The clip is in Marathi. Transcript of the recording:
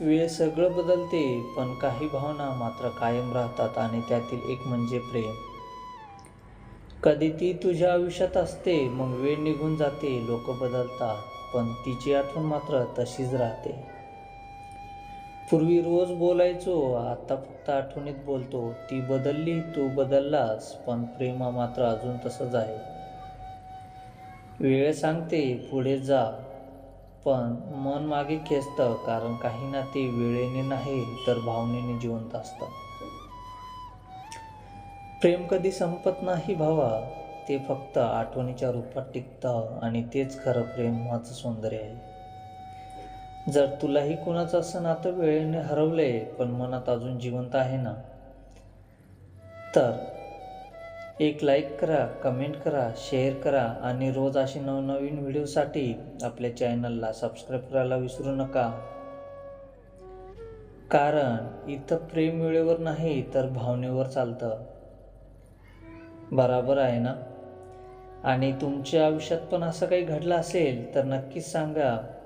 वेळ सगळं बदलते पण काही भावना मात्र कायम राहतात आणि त्यातील एक म्हणजे प्रेम. कधी ती तुझ्या आयुष्यात असते मग वेळ निघून जाते लोक बदलतात पण तिची आठवण मात्र तशीच राहते. पूर्वी रोज बोलायचो आता फक्त आठवणीत बोलतो ती बदलली तू बदललास पण प्रेम मात्र अजून तसंच आहे. वेळ सांगते पुढे जा पण मन मागे खेचतं कारण काही ना ते वेळेने नाही तर भावनेने जिवंत असतं. प्रेम कधी संपत नाही भावा ते फक्त आठवणीच्या रूपात टिकतं आणि तेच खरं प्रेमाचं सौंदर्य आहे. जर तुलाही कुणाचं असं नातं वेळेने हरवलंय पण मनात अजून जिवंत आहे ना? तर एक लाईक करा कमेंट करा शेअर करा आणि रोज असे नवनवीन व्हिडिओसाठी आपल्या चॅनलला सबस्क्राईब करायला विसरू नका. कारण इथं प्रेम वेळेवर नाही तर भावनेवर चालतं. बराबर आहे ना? आणि तुमच्या आयुष्यात पण असं काही घडलं असेल तर नक्कीच सांगा.